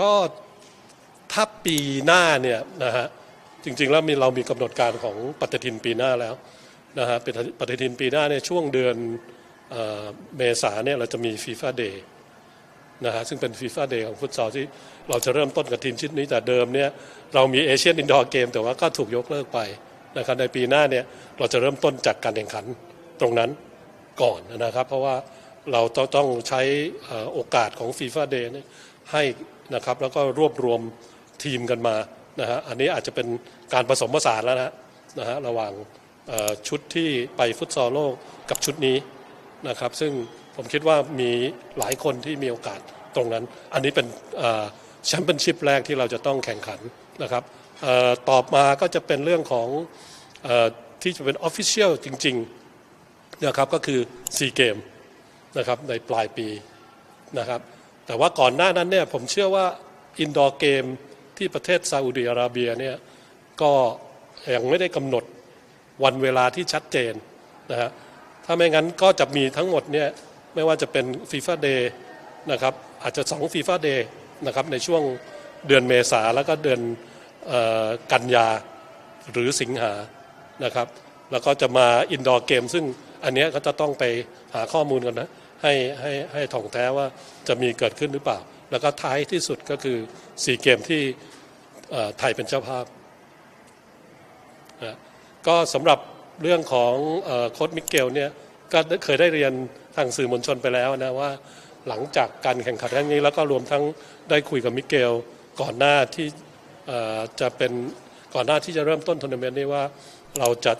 ก็ถ้าปีหน้าเนี่ยนะฮะจริงๆแล้วมีเรามีกำหนดการของปฏิทินปีหน้าแล้วนะฮะเป็นปฏิทินปีหน้าเนี่ยช่วงเดือนเอเมษาเนี่ยเราจะมีฟีฟ่าเดย์นะฮะซึ่งเป็นฟีฟ่าเดย์ของฟุตซอลที่เราจะเริ่มต้นกับทีมชุดนี้แต่เดิมเนี่ยเรามีเอเชียนอินดอร์เกมแต่ว่าก็ถูกยกเลิกไปนะครับในปีหน้าเนี่ยเราจะเริ่มต้นจากการแข่งขันตรงนั้นก่อนนะครับ เพราะว่าเราต้องใช้โอกาสของฟีฟ่าเดย์เนี่ย ให้นะครับแล้วก็รวบรวมทีมกันมานะฮะอันนี้อาจจะเป็นการผสมผสานแล้วนะฮะนะฮะระหว่างชุดที่ไปฟุตซอลโลกกับชุดนี้นะครับ ซึ่งผมคิดว่ามีหลายคนที่มีโอกาสตรงนั้น อันนี้เป็นแชมเปี้ยนชิพแรกที่เราจะต้องแข่งขันนะครับเอ่อตอบมาก็จะเป็นเรื่องของอที่จะเป็นออฟฟิเชียลจริงๆนะครับก็คือซีเกมนะครับในปลายปีนะครับ แต่ว่าก่อนหน้านั้นเนี่ยผมเชื่อว่าอินดอร์เกมที่ประเทศซาอุดิอาระเบียเนี่ยก็ยังไม่ได้กำหนดวันเวลาที่ชัดเจนนะฮะถ้าไม่งั้นก็จะมีทั้งหมดเนี่ยไม่ว่าจะเป็นฟีฟ่าเดย์นะครับอาจจะ2ฟีฟ่าเดย์นะครับในช่วงเดือนเมษาแล้วก็เดือนออกันยาหรือสิงหานะครับ แล้วก็จะมาอินดอร์เกม ซึ่งอันเนี้ยก็จะต้องไปหาข้อมูลกันนะ ให้ให้ให้ถ่องแท้ว่าจะมีเกิดขึ้นหรือเปล่า แล้วก็ท้ายที่สุดก็คือสี่เกมที่ไทยเป็นเจ้าภาพนะก็สำหรับเรื่องของโค้ดมิเกลเนี่ยก็เคยได้เรียนทางสื่อมวลชนไปแล้วนะว่าหลังจากการแข่งขันครั้งนี้แล้วก็รวมทั้งได้คุยกับมิเกลก่อนหน้าที่จะเป็นก่อนหน้าที่จะเริ่มต้นทัวร์นาเมนต์นี้ว่าเราจะ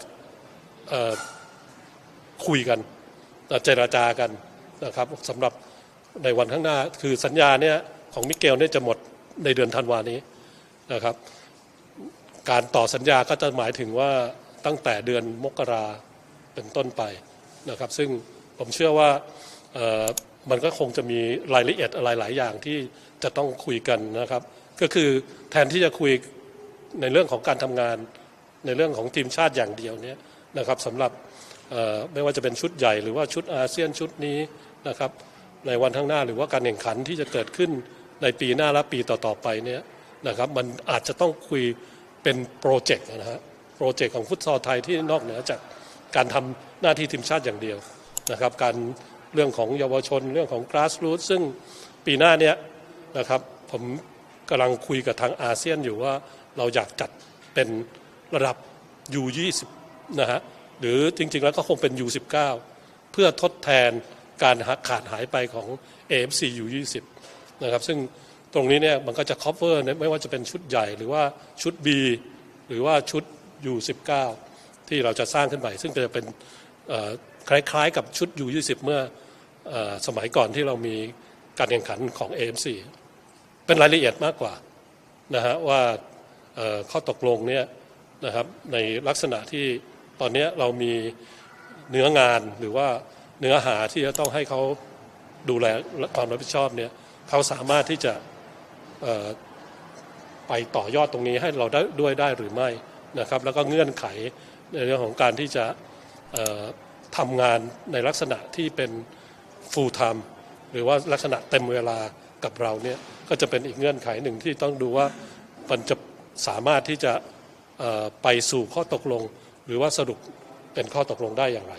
คุยกันเจรจากัน นะครับสำหรับในวันข้างหน้า คือสัญญาเนี่ยของมิเกลเนี่ยจะหมดในเดือนธันวานี้นะครับ การต่อสัญญาก็จะหมายถึงว่าตั้งแต่เดือนมกราเป็นต้นไปนะครับ ซึ่งผมเชื่อว่ามันก็คงจะมีรายละเอียดอะไรหลายอย่างที่จะต้องคุยกันนะครับ ก็คือแทนที่จะคุยในเรื่องของการทำงานในเรื่องของทีมชาติอย่างเดียวเนี่ยนะครับสำหรับ ไม่ว่าจะเป็นชุดใหญ่หรือว่าชุดอาเซียนชุดนี้นะครับในวันข้างหน้าหรือว่าการแข่งขันที่จะเกิดขึ้นในปีหน้าและปีต่อๆไปเนี่ยนะครับมันอาจจะต้องคุยเป็นโปรเจกต์นะฮะโปรเจกต์ของฟุตซอลไทยที่นอกเหนือจากการทำหน้าที่ทีมชาติอย่างเดียวนะครับการเรื่องของเยาวชนเรื่องของ grassroots ซึ่งปีหน้าเนี้ยนะครับผมกำลังคุยกับทางอาเซียนอยู่ว่าเราอยากจัดเป็นระดับ U20 นะฮะ หรือจริง ๆ แล้วก็คงเป็น U19 เพื่อทดแทนการขาดหายไปของ AFC U20 นะครับซึ่งตรงนี้เนี่ยมันก็จะ cover เนี่ยไม่ว่าจะเป็นชุดใหญ่หรือว่าชุด B หรือว่าชุด U19 ที่เราจะสร้างขึ้นไปซึ่งจะเป็นคล้ายๆ กับชุด U20 เมื่ออสมัยก่อนที่เรามีการแข่งขันของ AFC เป็นรายละเอียดมากกว่านะฮะว่าข้อตกลงเนี่ยนะครับในลักษณะที่ ตอนนี้เรามีเนื้องานหรือว่าเนื้อหาที่จะต้องให้เขาดูแลความรับผิดชอบเนี่ยเขาสามารถที่จะไปต่อยอดตรงนี้ให้เราได้ด้วยได้หรือไม่นะครับ แล้วก็เงื่อนไขในเรื่องของการที่จะทำงานในลักษณะที่เป็น full time หรือว่าลักษณะเต็มเวลากับเราเนี่ยก็จะเป็นอีกเงื่อนไขหนึ่งที่ต้องดูว่ามันจะสามารถที่จะไปสู่ข้อตกลง หรือว่าสรุปเป็นข้อตกลงได้อย่างไร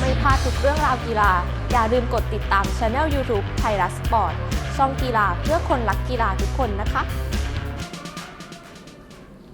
ไม่พลาดทุกเรื่องราวกีฬา อย่าลืมกดติดตามช anel YouTube ไทยรัฐสปอร์ตช่องกีฬาเพื่อคนรักกีฬาทุกคนนะคะ